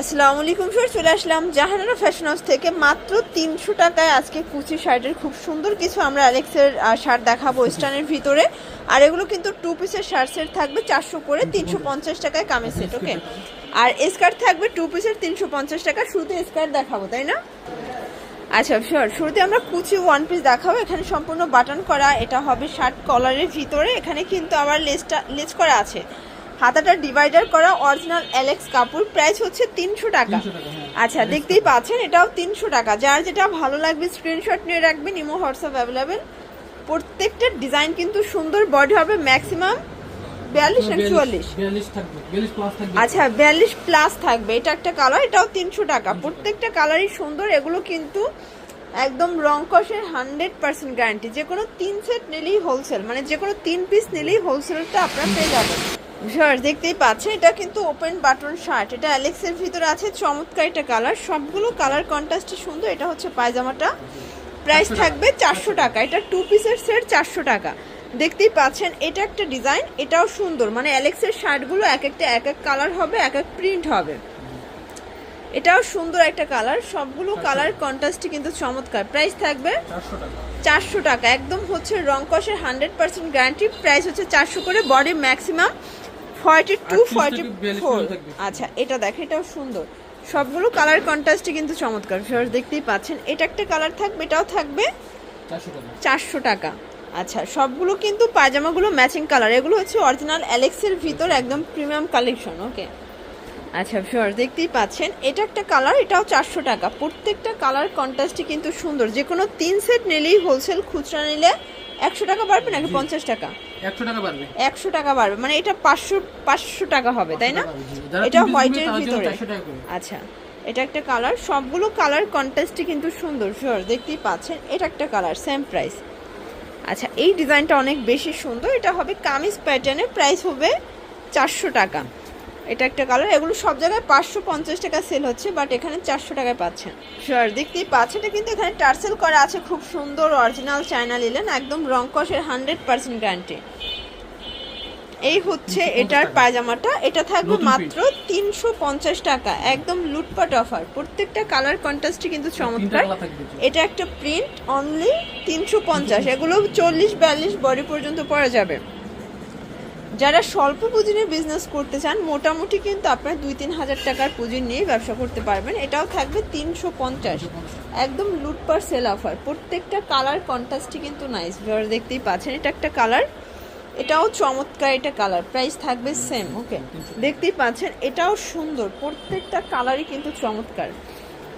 আসসালামু আলাইকুম স্যার চলে আসলাম জাহানারা ফ্যাশন হাউস থেকে। মাত্র তিনশো টাকায় আজকে কুচি শার্টের খুব সুন্দর কিছু আমরা অ্যালেক্সের শার্ট দেখাবো ওয়েস্টার্নের ভিতরে। আর এগুলো কিন্তু টু পিসের শার্ট সেট থাকবে চারশো করে তিনশো পঞ্চাশ টাকায় কামের সেট ওকে আর স্কার্ট থাকবে টু পিসের তিনশো পঞ্চাশ টাকা। শুরুতে স্কার্ট দেখাবো, তাই না? আচ্ছা শিওর শুরুতে আমরা কুচি ওয়ান পিস দেখাবো। এখানে সম্পূর্ণ বাটন করা, এটা হবে শার্ট কলারের ভিতরে। এখানে কিন্তু আবার লেসটা লেস করা আছে। হাতাটা ডিভাইডার করা অরিজিনাল অ্যালেক্স কাপড় প্রাইস হচ্ছে তিনশো টাকা। 300 টাকা, হ্যাঁ। আচ্ছা দেখতেই পাচ্ছেন এটাও তিনশো টাকা। যার যেটা ভালো লাগবে স্ক্রিনশট নিয়ে রাখবেন ইমো হোয়াটসঅ্যাপ অ্যাভেলেবেল প্রত্যেকটা ডিজাইন কিন্তু সুন্দর বডি হবে ম্যাক্সিমাম বিয়াল্লিশ না চুয়াল্লিশ। আচ্ছা বিয়াল্লিশ প্লাস থাকবে এটা একটা কালার এটাও তিনশো টাকা। প্রত্যেকটা কালারই সুন্দর এগুলো কিন্তু একদম রং কষের হান্ড্রেড পার্সেন্ট গ্যারান্টি যে কোনো তিন সেট নিলেই হোলসেল মানে যে কোনো তিন পিস নিলেই হোলসেলটা আপনারা পেয়ে যাবেন। ভিউয়ার্স দেখতেই পাচ্ছেন এটা কিন্তু ওপেন বাটন শার্ট এটা অ্যালেক্সের ভিতরে আছে চমৎকার একটা কালার সবগুলো কালার কন্ট্রাস্টে সুন্দর। এটা হচ্ছে পায়জামাটা। প্রাইস থাকবে চারশো টাকা। এটা টু পিসের সেট চারশো টাকা। দেখতেই পাচ্ছেন এটা একটা ডিজাইন এটাও সুন্দর। মানে অ্যালেক্সের শার্টগুলো এক একটা এক এক কালার হবে এক এক প্রিন্ট হবে। এটাও সুন্দর একটা কালার সবগুলো কালার কন্ট্রাস্টই কিন্তু চমৎকার। প্রাইস থাকবে চারশো টাকা। চারশো টাকা। একদম হচ্ছে রং কষের হান্ড্রেড পার্সেন্ট গ্যারান্টি প্রাইস হচ্ছে চারশো করে body maximum forty two 38 forty four. আচ্ছা এটা দেখেন এটাও সুন্দর। সবগুলো কালার কন্ট্রাস্টই কিন্তু চমৎকার ফিওর দেখতেই পাচ্ছেন। এটা একটা কালার থাকবে এটাও থাকবে চারশো টাকা। আচ্ছা সবগুলো কিন্তু পায়জামাগুলো ম্যাচিং কালার এগুলো হচ্ছে অরিজিনাল অ্যালেক্সের ভিতর একদম প্রিমিয়াম কালেকশন ওকে আচ্ছা শিওর দেখতেই পাচ্ছেন এটা একটা কালার এটাও চারশো টাকা। প্রত্যেকটা কালার কন্ট্রাস্টই কিন্তু সুন্দর যে কোনো তিন সেট নিলেই হোলসেল খুচরা নিলে একশো টাকা বাড়বে নাকি পঞ্চাশ টাকা? একশো টাকা বাড়বে। মানে এটা পাঁচশো পাঁচশো টাকা হবে তাই না? এটা হোয়াইটের ভিতরে। 400 টাকা করে। আচ্ছা এটা একটা কালার। সবগুলো কালার কন্টেস্টই কিন্তু সুন্দর। শিওর দেখতেই পাচ্ছেন এটা একটা কালার সেম প্রাইস আচ্ছা এই ডিজাইনটা অনেক বেশি সুন্দর। এটা হবে কামিজ প্যাটার্নের প্রাইস হবে চারশো টাকা। এটা একটা কালার এগুলো সব জায়গায় পাঁচশো পঞ্চাশ টাকা সেল হচ্ছে বাট এখানে চারশো টাকায় পাচ্ছেন। শিওর দেখতেই পাচ্ছেন কিন্তু এখানে টার্সেল করা আছে খুব সুন্দর অরিজিনাল চায়না লিলেন একদম রং কষের হান্ড্রেড পার্সেন্ট গ্যারান্টি এই হচ্ছে এটার পায়জামাটা এটা থাকবে মাত্র তিনশো পঞ্চাশ টাকা একদম লুটপাট অফার প্রত্যেকটা কালার কন্ট্রাস্টই কিন্তু চমৎকার। এটা একটা প্রিন্ট অনলি তিনশো পঞ্চাশ এগুলো চল্লিশ বিয়াল্লিশ বডি পর্যন্ত পরা যাবে। যারা স্বল্প পুঁজি নিয়ে বিজনেস করতে চান, মোটামুটি কিন্তু আপনার দুই তিন হাজার টাকার পুঁজি নিয়ে ব্যবসা করতে পারবেন। এটাও থাকবে তিনশো পঞ্চাশ। একদম লুটপার সেল অফার প্রত্যেকটা কালার কন্ট্রাস্টই কিন্তু নাইস যারা দেখতেই পাচ্ছেন, এটা একটা কালার এটাও চমৎকার এটা কালার প্রাইস থাকবে সেম ওকে দেখতেই পাচ্ছেন, এটাও সুন্দর। প্রত্যেকটা কালারই কিন্তু চমৎকার।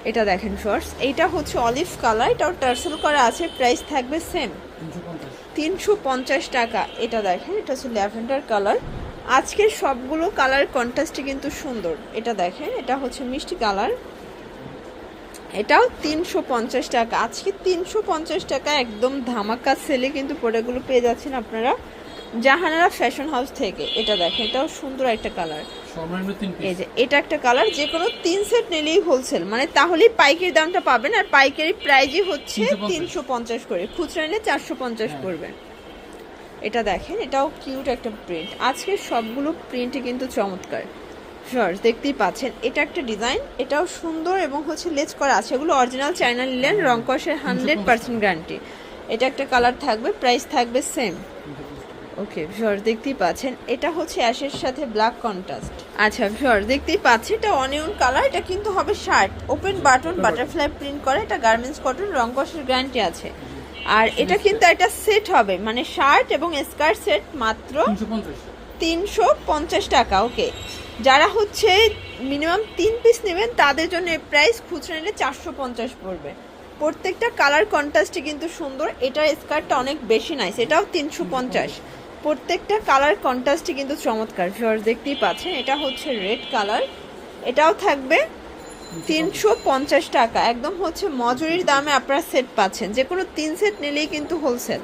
এটা দেখেন শর্টস এইটা হচ্ছে অলিভ কালার এটাও টার্সেল করা আছে। প্রাইস থাকবে সেম তিনশো টাকা। এটা দেখেন, এটা হচ্ছে ল্যাভেন্ডার কালার। আজকের সবগুলো কালার কন্ট্রাস্টই কিন্তু সুন্দর। এটা দেখেন, এটা হচ্ছে মিষ্টি কালার। এটাও তিনশো পঞ্চাশ টাকা। আজকে তিনশো পঞ্চাশ টাকা একদম ধামাকা সেলে কিন্তু প্রোডাক্টগুলো পেয়ে যাচ্ছেন আপনারা। জাহানারা ফ্যাশন হাউস থেকে। এটা দেখেন, এটাও সুন্দর একটা কালার। এই পিস যে এটা একটা কালার যে কোনো তিন সেট নিলেই হোলসেল মানে তাহলেই পাইকারি দামটা পাবেন আর পাইকারি প্রাইজই হচ্ছে তিনশো পঞ্চাশ। করে। খুচরা নিলে চারশো পঞ্চাশ হ্যাঁ। পড়বে। এটা দেখেন এটাও কিউট একটা প্রিন্ট আজকে সবগুলো প্রিন্টই কিন্তু চমৎকার। শর্টস দেখতেই পাচ্ছেন এটা একটা ডিজাইন এটাও সুন্দর এবং হচ্ছে লেজ করা আছে। এগুলো অরিজিনাল চাইনা নিলেন রং কষের হান্ড্রেড পার্সেন্ট গ্যারান্টি এটা একটা কালার থাকবে প্রাইস থাকবে সেম ওকে ভিউয়ার দেখতেই পাচ্ছেন এটা হচ্ছে অ্যাশের সাথে ব্ল্যাক কন্ট্রাস্ট আচ্ছা ভিউয়ার দেখতেই পাচ্ছেন এটা অনিয়ন কালার এটা কিন্তু হবে shirt open button butterfly print করে এটা গার্মেন্টস কটন রং কষের গ্যারান্টি আছে। আর এটা কিন্তু একটা সেট হবে মানে শার্ট এবং স্কার্ট সেট মাত্র তিনশো পঞ্চাশ। তিনশো পঞ্চাশ টাকা ওকে যারা হচ্ছে মিনিমাম তিন পিস নেবেন তাদের জন্য প্রাইস খুচরা নিলে চারশো পঞ্চাশ পড়বে। প্রত্যেকটা কালার কন্ট্রাস্টই কিন্তু সুন্দর এটার স্কার্টটা অনেক বেশি নাইস এটাও তিনশো পঞ্চাশ। প্রত্যেকটা কালার কন্ট্রাস্টই কিন্তু চমৎকার ভিউয়ার্স দেখতেই পাচ্ছেন। এটা হচ্ছে রেড কালার এটাও থাকবে তিনশো পঞ্চাশ টাকা। একদম হচ্ছে মজুরির দামে আপনারা সেট পাচ্ছেন। যে কোনো তিন সেট নিলেই কিন্তু হোলসেল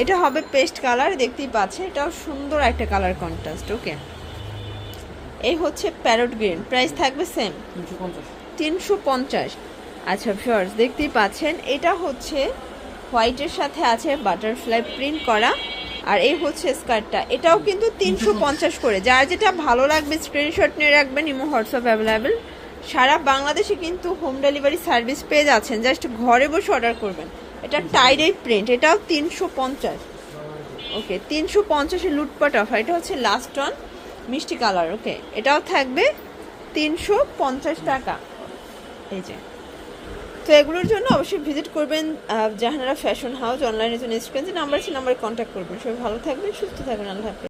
এটা হবে পেস্ট কালার দেখতেই পাচ্ছেন। এটাও সুন্দর একটা কালার কন্ট্রাস্ট ওকে এই হচ্ছে প্যারট গ্রিন প্রাইস থাকবে সেম তিনশো পঞ্চাশ। তিনশো পঞ্চাশ। আচ্ছা ফিওর্স দেখতেই পাচ্ছেন। এটা হচ্ছে হোয়াইটের সাথে আছে বাটারফ্লাই প্রিন্ট করা। আর এই হচ্ছে স্কার্টটা। এটাও কিন্তু তিনশো পঞ্চাশ করে। যার যেটা ভালো লাগবে স্ক্রিনশট নিয়ে রাখবেন, ইমো হোয়াটসঅ্যাপ অ্যাভেলেবেল সারা বাংলাদেশে কিন্তু হোম ডেলিভারি সার্ভিস পেয়ে যাচ্ছেন। জাস্ট ঘরে বসে অর্ডার করবেন। এটা টাইডের প্রিন্ট এটাও তিনশো পঞ্চাশ। ওকে তিনশো পঞ্চাশে লুটপাট অফার এটা হচ্ছে লাস্ট ওয়ান মিষ্টি কালার ওকে এটাও থাকবে তিনশো পঞ্চাশ টাকা। এই যে। তো এগুলোর জন্য অবশ্যই ভিজিট করবেন জাহানারা ফ্যাশন হাউস অনলাইনে জন্য স্ক্রিন নাম্বার আছে নাম্বারে কন্ট্যাক্ট করবেন। সবাই ভালো থাকবেন, সুস্থ থাকবেন, আল্লাহ হাফেজ।